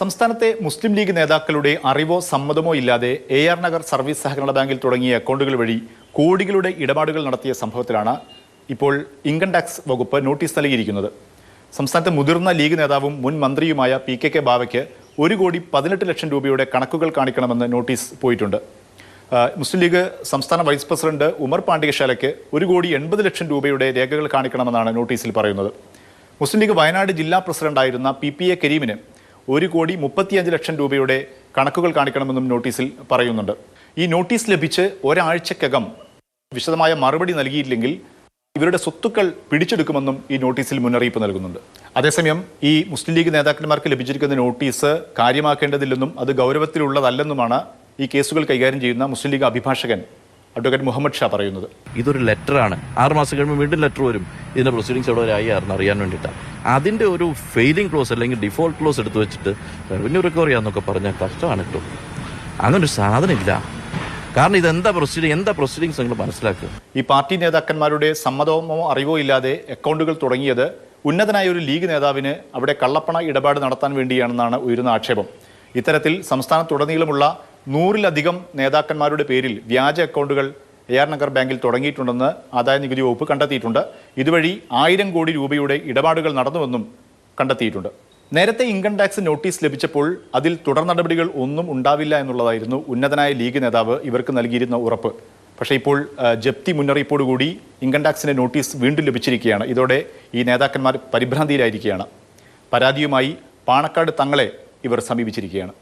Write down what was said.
സംസ്ഥാനത്തെ മുസ്ലിം ലീഗ് നേതാക്കളുടെ അറിവോ സമ്മതമോ ഇല്ലാതെ എ ആർ നഗർ സർവീസ് സഹകരണ ബാങ്കിൽ തുടങ്ങിയ അക്കൗണ്ടുകൾ വഴി കോടികളുടെ ഇടപാടുകൾ നടത്തിയ സംഭവത്തിലാണ് ഇപ്പോൾ ഇൻകം ടാക്സ് വകുപ്പ് നോട്ടീസ് നൽകിയിരിക്കുന്നത്. സംസ്ഥാനത്തെ മുതിർന്ന ലീഗ് നേതാവും മുൻ മന്ത്രിയുമായ പി കെ കെ ബാവയ്ക്ക് ഒരു കോടി പതിനെട്ട് ലക്ഷം രൂപയുടെ കണക്കുകൾ കാണിക്കണമെന്ന് നോട്ടീസ് പോയിട്ടുണ്ട്. മുസ്ലിം ലീഗ് സംസ്ഥാന വൈസ് പ്രസിഡന്റ് ഉമർ പാണ്ഡ്യശാലയ്ക്ക് ഒരു കോടി എൺപത് ലക്ഷം രൂപയുടെ രേഖകൾ കാണിക്കണമെന്നാണ് നോട്ടീസിൽ പറയുന്നത്. മുസ്ലിം ലീഗ് വയനാട് ജില്ലാ പ്രസിഡന്റായിരുന്ന പി പി എ കരീമിന് ഒരു കോടി മുപ്പത്തിയഞ്ച് ലക്ഷം രൂപയുടെ കണക്കുകൾ കാണിക്കണമെന്നും നോട്ടീസിൽ പറയുന്നുണ്ട്. ഈ നോട്ടീസ് ലഭിച്ച് ഒരാഴ്ചക്കകം വിശദമായ മറുപടി നൽകിയില്ലെങ്കിൽ ഇവരുടെ സ്വത്തുക്കൾ പിടിച്ചെടുക്കുമെന്നും ഈ നോട്ടീസിൽ മുന്നറിയിപ്പ് നൽകുന്നുണ്ട്. അതേസമയം ഈ മുസ്ലിം ലീഗ് നേതാക്കന്മാർക്ക് ലഭിച്ചിരിക്കുന്ന നോട്ടീസ് കാര്യമാക്കേണ്ടതില്ലെന്നും അത് ഗൗരവത്തിലുള്ളതല്ലെന്നുമാണ് ഈ കേസുകൾ കൈകാര്യം ചെയ്യുന്ന മുസ്ലിം ലീഗ് അഭിഭാഷകൻ അഡ്വക്കേറ്റ് മുഹമ്മദ് ഷാ പറയുന്നത്. ഇതൊരു ലെറ്ററാണ്. ആറ് മാസം കഴിയുമ്പോൾ വീണ്ടും ലെറ്റർ വരും. ഇതിന്റെ പ്രൊസീഡിങ്സ് എവിടെ വരെ ആയി ആയിരുന്നു അറിയാൻ വേണ്ടിയിട്ടാണ്. അതിന്റെ ഒരു ഫെയിലിംഗ് ക്ലോസ് അല്ലെങ്കിൽ ഡിഫോൾട്ട് ക്ലോസ് എടുത്തു വെച്ചിട്ട് റവന്യൂ റിക്കവറി ആണെന്നൊക്കെ പറഞ്ഞാൽ കഷ്ടമാണ് കേട്ടോ. അങ്ങനൊരു സാധനമില്ല. കാരണം ഇത് എന്താ പ്രൊസീഡിങ്? എന്താ പ്രൊസീഡിങ്സ് നിങ്ങൾ മനസ്സിലാക്കുക? ഈ പാർട്ടി നേതാക്കന്മാരുടെ സമ്മതമോ അറിവോ ഇല്ലാതെ അക്കൗണ്ടുകൾ തുടങ്ങിയത് ഉന്നതനായ ഒരു ലീഗ് നേതാവിന് അവിടെ കള്ളപ്പണ ഇടപാട് നടത്താൻ വേണ്ടിയാണെന്നാണ് ഉയരുന്ന ആക്ഷേപം. ഇത്തരത്തിൽ സംസ്ഥാനത്തുടനീളമുള്ള നൂറിലധികം നേതാക്കന്മാരുടെ പേരിൽ വ്യാജ അക്കൗണ്ടുകൾ എ ആർ നഗർ ബാങ്കിൽ തുടങ്ങിയിട്ടുണ്ടെന്ന് ആദായ നികുതി വകുപ്പ് കണ്ടെത്തിയിട്ടുണ്ട്. ഇതുവഴി ആയിരം കോടി രൂപയുടെ ഇടപാടുകൾ നടന്നുവെന്നും കണ്ടെത്തിയിട്ടുണ്ട്. നേരത്തെ ഇൻകം ടാക്സ് നോട്ടീസ് ലഭിച്ചപ്പോൾ അതിൽ തുടർ നടപടികൾ ഒന്നും ഉണ്ടാവില്ല എന്നുള്ളതായിരുന്നു ഉന്നതനായ ലീഗ് നേതാവ് ഇവർക്ക് നൽകിയിരുന്ന ഉറപ്പ്. പക്ഷേ ഇപ്പോൾ ജപ്തി മുന്നറിയിപ്പോടുകൂടി ഇൻകം ടാക്സിന്റെ നോട്ടീസ് വീണ്ടും ലഭിച്ചിരിക്കുകയാണ്. ഇതോടെ ഈ നേതാക്കന്മാർ പരിഭ്രാന്തിയിലായിരിക്കുകയാണ്. പരാതിയുമായി പാണക്കാട് തങ്ങളെ ഇവർ സമീപിച്ചിരിക്കുകയാണ്.